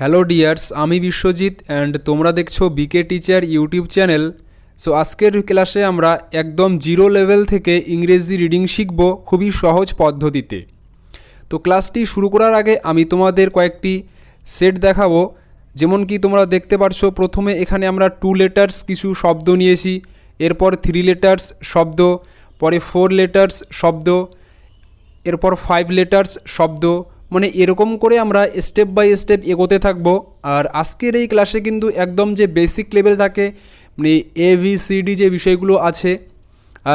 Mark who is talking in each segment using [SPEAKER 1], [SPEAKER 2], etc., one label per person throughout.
[SPEAKER 1] Hello dears আমি Biswajit and তোমরা দেখছ BK teacher YouTube channel so আজকের ক্লাসে আমরা একদম জিরো লেভেল থেকে ইংরেজি রিডিং শিখব খুবই সহজ পদ্ধতিতে। তো ক্লাসটি শুরু করার আগে আমি তোমাদের কয়েকটি সেট দেখাবো। যেমন কি তোমরা দেখতে পারছ, প্রথমে এখানে আমরা টু লেটার্স কিছু শব্দ নিয়েছি। এরপর থ্রি লেটার্স শব্দ, পরে ফোর লেটার্স শব্দ, এরপর ফাইভ লেটার্স শব্দ মানে এরকম করে আমরা স্টেপ বাই স্টেপ এগোতে থাকব। আর আজকের এই ক্লাসে কিন্তু একদম যে বেসিক লেভেল থাকে মানে এ ভি সি ডি যে বিষয়গুলো আছে,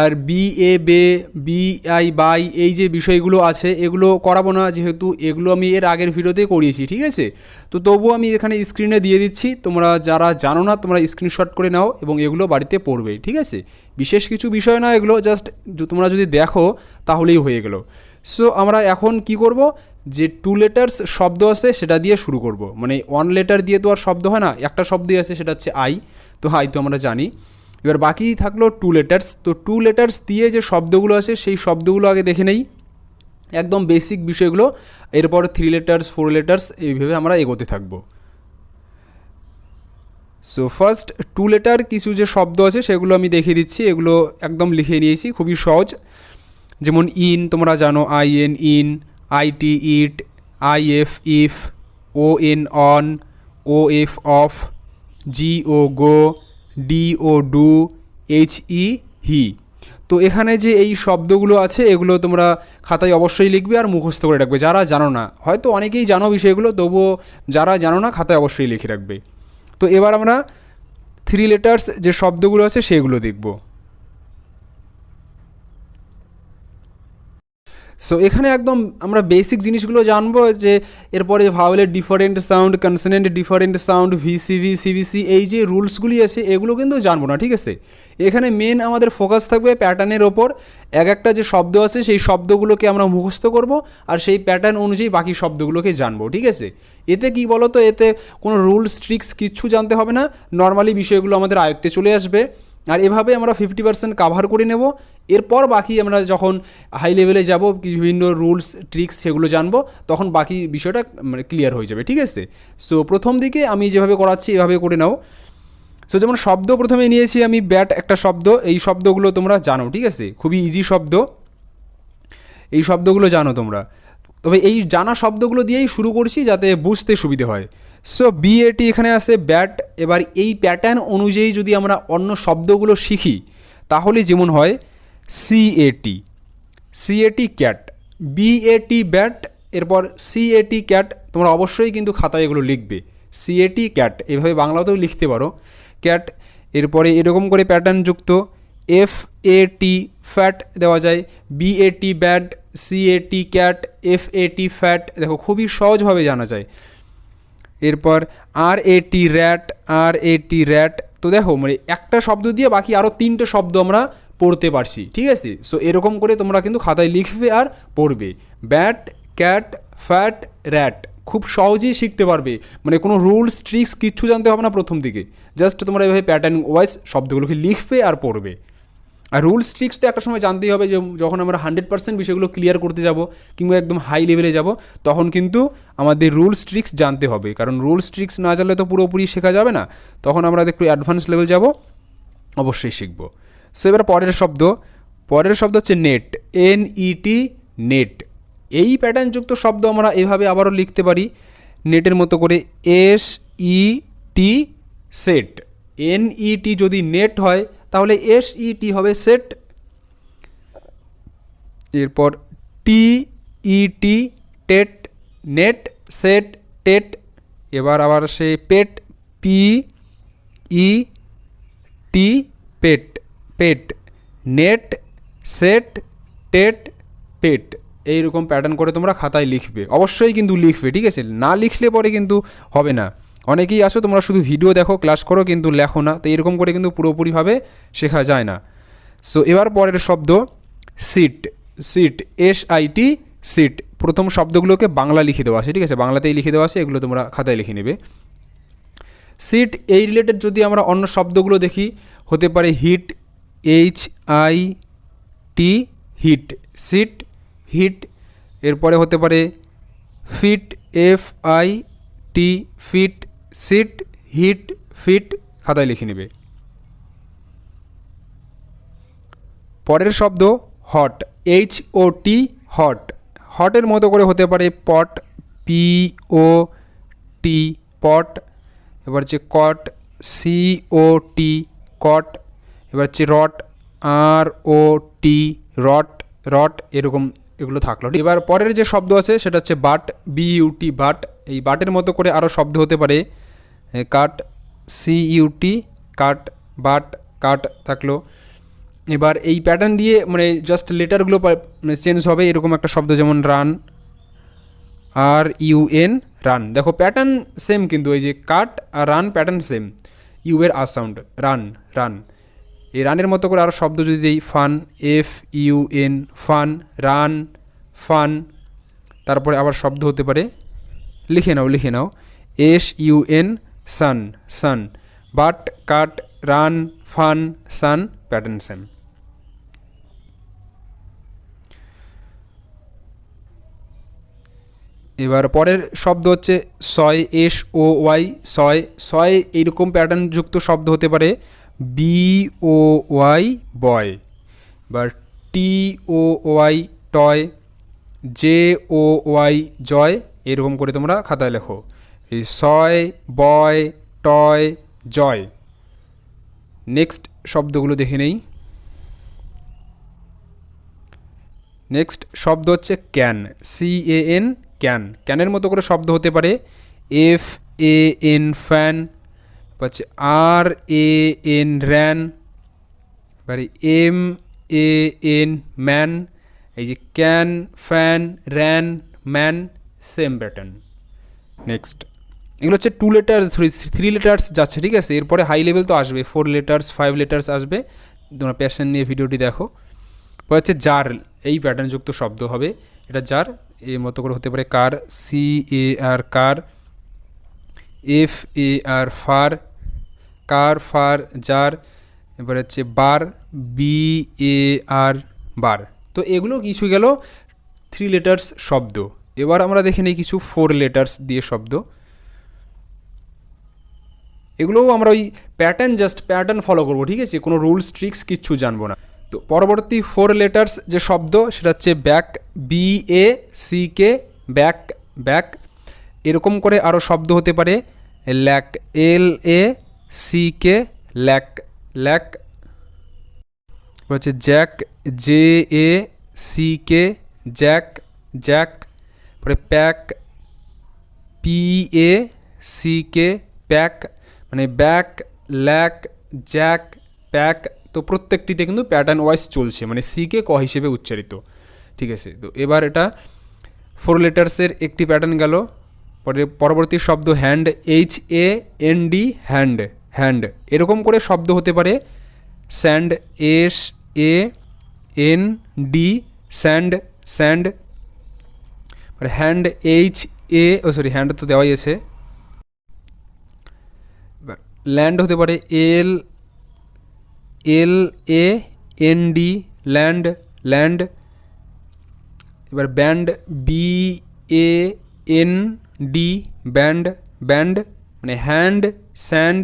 [SPEAKER 1] আর বি এ বে বি আই বাই এই যে বিষয়গুলো আছে, এগুলো করাবো না, যেহেতু এগুলো আমি এর আগের ভিডিওতে করিয়েছি, ঠিক আছে? তো তবুও আমি এখানে স্ক্রিনে দিয়ে দিচ্ছি, তোমরা যারা জানো না, তোমরা স্ক্রিনশট করে নাও এবং এগুলো বাড়িতে পড়বে, ঠিক আছে? বিশেষ কিছু বিষয় না এগুলো জাস্ট তোমরা যদি দেখো, তাহলেই হয়ে গেলো। সো আমরা এখন কি করব? যে টু লেটার্স শব্দ আছে, সেটা দিয়ে শুরু করব। মানে ওয়ান লেটার দিয়ে তো আর শব্দ হয় না, একটা শব্দই আছে, সেটা হচ্ছে আই তো আই তো আমরা জানি। এবার বাকি থাকল টু লেটার্স তো টু লেটার্স দিয়ে যে শব্দগুলো আছে, সেই শব্দগুলো আগে দেখে নেই। একদম বেসিক বিষয়গুলো, এরপর থ্রি লেটার্স ফোর লেটার্স এইভাবে আমরা এগোতে থাকব। সো ফার্স্ট টু লেটার কিছু যে শব্দ আছে, সেগুলো আমি দেখিয়ে দিচ্ছি, এগুলো একদম লিখে নিয়েছি, খুবই সহজ। যেমন ইন তোমরা জানো I N in I T it I F if O N on O F of G O go D O do H E he তো এখানে যে এই শব্দগুলো আছে, এগুলো তোমরা খাতায় অবশ্যই লিখবে আর মুখস্থ করে রাখবে। যারা জানো না, হয়তো অনেকেই জানো বিষয়গুলো, তবুও যারা জানো না, খাতায় অবশ্যই লিখে রাখবে। তো এবার আমরা থ্রি লেটার্স যে শব্দগুলো আছে, সেগুলো দেখব। সো এখানে একদম আমরা বেসিক জিনিসগুলো জানব যে এরপরে ভাওয়েলের different sound consonant different sound VCV CBC এই যে রুলসগুলি আছে, এগুলো কিন্তু জানব না, ঠিক আছে? এখানে মেন আমাদের ফোকাস থাকবে প্যাটার্নের ওপর। এক একটা যে শব্দ আছে, সেই শব্দগুলোকে আমরা মুখস্থ করব আর সেই প্যাটার্ন অনুযায়ী বাকি শব্দগুলোকে জানব, ঠিক আছে? এতে কি বলো তো এতে কোনো রুলস ট্রিক্স কিচ্ছু জানতে হবে না। নর্মালি বিষয়গুলো আমাদের আয়ত্তে চলে আসবে। আর এভাবে আমরা ফিফটি পার্সেন্ট কাভার করে নেব। এরপর বাকি আমরা যখন হাই লেভেলে যাব, বিভিন্ন রুলস ট্রিক্স সেগুলো জানব, তখন বাকি বিষয়টা মানে ক্লিয়ার হয়ে যাবে, ঠিক আছে? সো প্রথম দিকে আমি যেভাবে করাচ্ছি, এভাবে করে নাও। সো যেমন শব্দ প্রথমে নিয়েছি আমি ব্যাট একটা শব্দ, এই শব্দগুলো তোমরা জানো, ঠিক আছে? খুবই ইজি শব্দ। এই শব্দগুলো জানো তোমরা। তবে এই জানা শব্দগুলো দিয়েই শুরু করছি যাতে বুঝতে সুবিধে হয়। সো বিএটি এখানে আছে ব্যাট এবার এই প্যাটার্ন অনুযায়ী যদি আমরা অন্য শব্দগুলো শিখি, তাহলে যেমন হয় C A T C A T cat B A T bat এরপর সিএটি ক্যাট তোমরা অবশ্যই কিন্তু খাতায় এগুলো লিখবে। সিএটি ক্যাট এভাবে বাংলাতেও লিখতে পারো। ক্যাট এরপরে এরকম করে প্যাটার্ন যুক্ত। এফ এ টি ফ্যাট দেওয়া যায়। B A T bat C C A T cat F A T fat দেখো খুবই সহজভাবে জানা যায়। এরপর আর এ টি র্যাট আর এ টি র্যাট তো দেখো মানে একটা শব্দ দিয়ে বাকি আরও তিনটে শব্দ আমরা পড়তে পারছি, ঠিক আছে? সো এরকম করে তোমরা কিন্তু খাতায় লিখবে আর পড়বে। ব্যাট ক্যাট ফ্যাট র্যাট খুব সহজেই শিখতে পারবে। মানে কোনো রুলস ট্রিক্স কিচ্ছু জানতে হবে না প্রথম দিকে। জাস্ট তোমরা এভাবে প্যাটার্ন ওয়াইজ শব্দগুলোকে লিখবে আর পড়বে। আর রুলস ট্রিক্স তো একটা সময় জানতেই হবে যে যখন আমরা হান্ড্রেড পার্সেন্ট বিষয়গুলো ক্লিয়ার করতে যাব কিংবা একদম হাই লেভেলে যাব, তখন কিন্তু আমাদের রুলস ট্রিক্স জানতে হবে। কারণ রুলস ট্রিক্স না জানলে তো পুরোপুরি শেখা যাবে না। তখন আমরা একটু অ্যাডভান্স লেভেল যাব, অবশ্যই শিখব। সো এবার পরের শব্দ। পরের শব্দ হচ্ছে নেট এন ইটি নেট এই প্যাটার্নযুক্ত শব্দ আমরা এভাবে আবারও লিখতে পারি নেটের মতো করে S E T set N E T যদি নেট হয় তাহলে এস ইটি হবে সেট এরপর T E T tet net set tet এবার আবার সে pet P E T pet pet net set tet pet এইরকম প্যাটার্ন করে তোমরা খাতায় লিখবে। অবশ্যই কিন্তু লিখবে, ঠিক আছে? না লিখলে পরে কিন্তু হবে না। অনেকেই আসো, তোমরা শুধু ভিডিও দেখো ক্লাস করো, কিন্তু লেখো না। তো এরকম করে কিন্তু পুরোপুরিভাবে শেখা যায় না। সো এবার পরের শব্দ sit sit S I T sit প্রথম শব্দগুলোকে বাংলা লিখে দেওয়া আছে, ঠিক আছে? বাংলাতেই লিখে দেওয়া আছে, এগুলো তোমরা খাতায় লিখে নেবে। সিট এই রিলেটেড যদি আমরা অন্য শব্দগুলো দেখি, হতে পারে hit H I T hit sit hit এরপরে হতে পারে fit F I T fit sit hit fit খাতায় লিখে নেবে। পরের শব্দ hot H O T hot হটের মতো করে হতে পারে পট পি ও টি পট এবার হচ্ছে কট সি ও টি কট এবার হচ্ছে rot R O T rot rot এরকম এগুলো থাকল। এবার পরের যে শব্দ আছে সেটা হচ্ছে বাট বি ইউটি বাট এই বাটের মতো করে আরও শব্দ হতে পারে cut C U T cut, but, cut থাকল। এবার এই প্যাটার্ন দিয়ে মানে জাস্ট লেটারগুলো মানে চেঞ্জ হবে, এরকম একটা শব্দ যেমন run R U N run দেখো প্যাটার্ন সেম কিন্তু, এই যে কাট আর রান প্যাটার্ন সেম ইউ এর আর সাউন্ড রান রান এই রানের মতো করে আরও শব্দ যদি দিই fun F U N fun run fun তারপরে আবার শব্দ হতে পারে। লিখে নাও লিখে নাও। S U N sun sun but cut run fun sun pattern same এবার পরের শব্দ হচ্ছে সয়, এস, ও, ওয়াই, সয়। সয় এইরকম প্যাটার্নযুক্ত শব্দ হতে পারে বি ও ওয়াই বয় এবার T O Y toy J O Y joy এরকম করে তোমরা খাতায় লেখো। এই সয়, বয়, টয়, জয়। নেক্সট শব্দগুলো দেখে নেই। নেক্সট শব্দ হচ্ছে can C A N can ক্যানের মতো করে শব্দ হতে পারে। এফ এ এন ফ্যান হচ্ছে আর এ এন র্যান এবারে এম এ এন ম্যান এই যে can fan ran man same pattern next এগুলো হচ্ছে টু লেটার্স থ্রি লেটার্স যাচ্ছে, ঠিক আছে? এরপরে হাই লেভেল তো আসবে ফোর লেটার্স ফাইভ লেটার্স আসবে। তোমরা প্যাশন নিয়ে ভিডিওটি দেখো। পরে হচ্ছে জার এই প্যাটার্নযুক্ত শব্দ হবে। এটা জার এর মতো করে হতে পারে car C A R car F A R far car far jar এবার হচ্ছে বার বি এ আর বার তো এগুলো কিছু গেল থ্রি লেটার্স শব্দ। এবার আমরা দেখে নিই কিছু ফোর লেটার্স দিয়ে শব্দ। এগুলোও আমরা ওই প্যাটার্ন জাস্ট প্যাটার্ন ফলো করব, ঠিক আছে? কোনো রুলস ট্রিক্স কিচ্ছু জানব না। তো পরবর্তী ফোর লেটার্স যে শব্দ, সেটা হচ্ছে back B A C K back back এরকম করে আরও শব্দ হতে পারে, lack, L A C K, lack lack. হচ্ছে jack, J A C K, jack jack. পরে pack, P A C K, pack. মানে ব্যাক ল্যাক জ্যাক প্যাক তো প্রত্যেকটিতে কিন্তু প্যাটার্ন ওয়াইজ চলছে। মানে সিকে ক হিসেবে উচ্চারিত। ঠিক আছে? তো এবার এটা ফোর লেটার্সের একটি প্যাটার্ন গেল। পরে পরবর্তী শব্দ hand H A N D hand hand এরকম করে শব্দ হতে পারে। Sand S A N D sand sand hand H A O sorry hand তো দেওয়াই আছে। ল্যান্ড হতে পারে L L A N D land land এবার band B A N D band band মানে হ্যান্ড স্যান্ড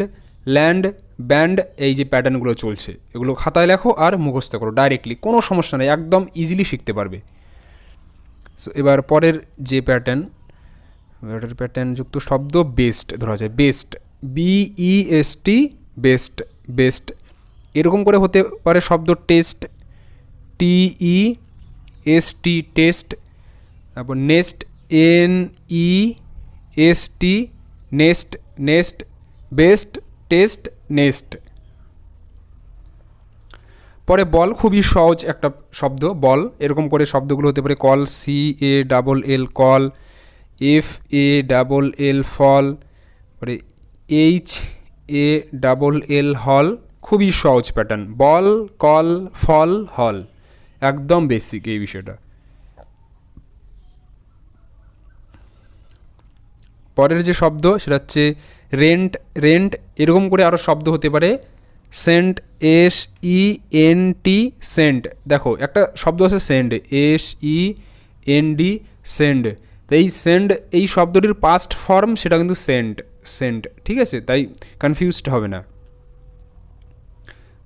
[SPEAKER 1] ল্যান্ড ব্যান্ড এই যে প্যাটার্নগুলো চলছে, এগুলো খাতায় লেখো আর মুখস্থ করো ডাইরেক্টলি কোনো সমস্যা নেই, একদম ইজিলি শিখতে পারবে। সো এবার পরের যে প্যাটার্ন এটার প্যাটার্নযুক্ত শব্দ বেস্ট ধরা যায় best B E S T best best এরকম করে হতে পারে শব্দ test T E S T test তারপর nest N E S T nest next best test nest পরে বল খুবই সহজ একটা শব্দ, বল। এরকম করে শব্দগুলো হতে পারে call C A double L call F A double L fall, পরে এইচ এ ডাবল এল হল খুবই সহজ প্যাটার্ন বল, কল, ফল, হল। একদম বেসিক এই বিষয়টা। পরের যে শব্দ, সেটা হচ্ছে রেন্ট রেন্ট এরকম করে আরও শব্দ হতে পারে। Cent S E N T cent দেখো, একটা শব্দ আছে send S E N D send এই সেন্ড এই শব্দটির পাস্ট ফর্ম সেটা কিন্তু সেন্ট সেন্ট, ঠিক আছে? তাই কনফিউজড হবে না।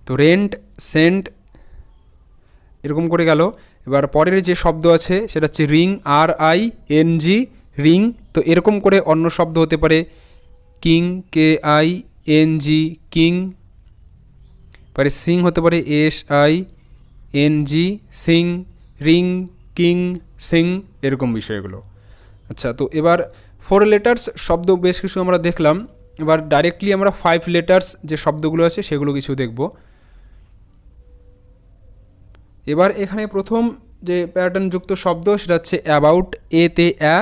[SPEAKER 1] তো রেন্ট সেন্ট, এরকম করে গেল। এবার পরের যে শব্দ আছে, সেটা হচ্ছে ring, R I, N G, ring. তো এরকম করে অন্য শব্দ হতে পারে। King, K I, N G, king. পরে সিং হতে পারে, S I, N G, sing, ring, king, sing, এরকম বিষয়গুলো। আচ্ছা তো এবার ফোর লেটার্স শব্দ বেশ কিছু আমরা দেখলাম। এবার ডাইরেক্টলি আমরা ফাইভ লেটার্স যে শব্দগুলো আছে সেগুলো কিছু দেখব। এবার এখানে প্রথম যে প্যাটার্নযুক্ত শব্দ সেটা হচ্ছে অ্যাবাউট এ তে অ্যা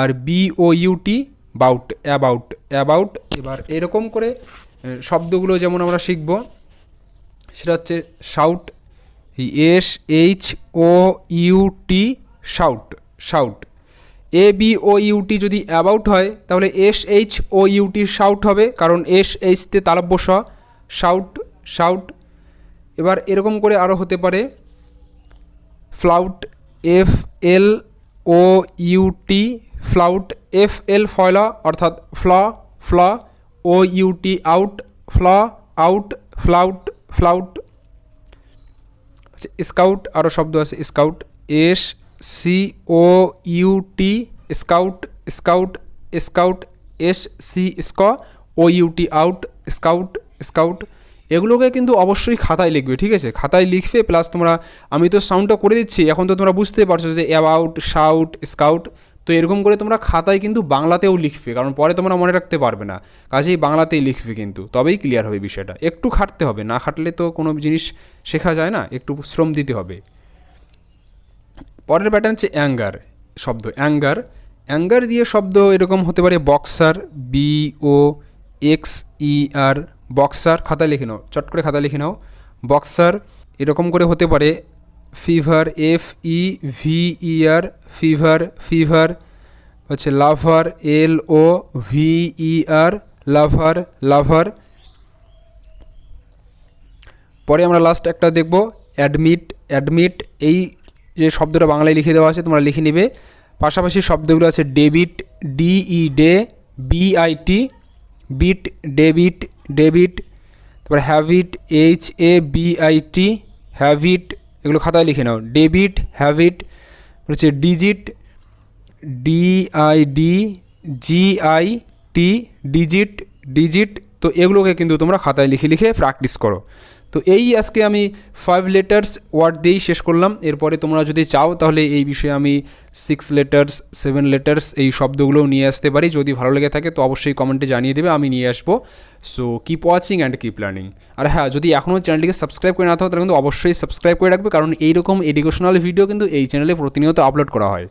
[SPEAKER 1] আর B O U T bout about about এবার এরকম করে শব্দগুলো যেমন আমরা শিখব, সেটা হচ্ছে shout S H O U T shout shout A B O U T যদি অ্যাবাউট হয়, তাহলে S H O U T shout হবে, কারণ এস এইচতে তালব্য স শাউট শাউট এবার এরকম করে আরও হতে পারে। Flout F L O U T flout F L ফয়লা, অর্থাৎ fl fl O U T out flaw out flout flout আচ্ছা স্কাউট আরও শব্দ আছে scout S C O U T scout scout scout S C স্ক O U T out scout scout এগুলোকে কিন্তু অবশ্যই খাতায় লিখবে, ঠিক আছে? খাতায় লিখবে প্লাস তোমরা, আমি তো সাউন্ডটা করে দিচ্ছি, এখন তো তোমরা বুঝতে পারছ যে অ্যাবাউট শাউট স্কাউট তো এরকম করে তোমরা খাতায় কিন্তু বাংলাতেও লিখবে, কারণ পরে তোমরা মনে রাখতে পারবে না, কাজেই বাংলাতেই লিখবে কিন্তু, তবেই ক্লিয়ার হবে বিষয়টা। একটু খাটতে হবে, না খাটলে তো কোনো জিনিস শেখা যায় না, একটু শ্রম দিতে হবে। পরের প্যাটার্ন হচ্ছে অ্যাঙ্গার শব্দ অ্যাঙ্গার অ্যাঙ্গার দিয়ে শব্দ এরকম হতে পারে boxer B O X E R boxer খাতায় লিখে নাও, চট করে খাতায় লিখে নাও। বক্সার এরকম করে হতে পারে fever F E V E R fever fever হচ্ছে lover L O V E R lover lover পরে আমরা লাস্ট একটা দেখব অ্যাডমিট অ্যাডমিট এই যে শব্দটা বাংলায় লিখে দেওয়া আছে, তোমরা লিখে নেবে। পাশাপাশি শব্দগুলো আছে debit D E day B I T bit debit debit তারপর habit H A B I T habit এগুলো খাতায় লিখে নাও। ডেবিট হ্যাভিট হচ্ছে digit D I D G I T digit digit তো এগুলোকে কিন্তু তোমরা খাতায় লিখে লিখে প্র্যাকটিস করো। তো এই আজকে আমি ফাইভ লেটার্স ওয়ার্ড দিয়েই শেষ করলাম। এরপরে তোমরা যদি চাও, তাহলে এই বিষয়ে আমি সিক্স লেটার্স সেভেন লেটার্স এই শব্দগুলোও নিয়ে আসতে পারি। যদি ভালো লেগে থাকে, তো অবশ্যই কমেন্টে জানিয়ে দেবে, আমি নিয়ে আসব। So keep watching and keep learning আর হ্যাঁ যদি এখনও চ্যানেলটিকে সাবস্ক্রাইব করে না থাকো, তাহলে কিন্তু অবশ্যই সাবস্ক্রাইব করে রাখবে, কারণ এইরকম এডুকেশনাল ভিডিও কিন্তু এই চ্যানেলে প্রতিনিয়ত আপলোড করা হয়।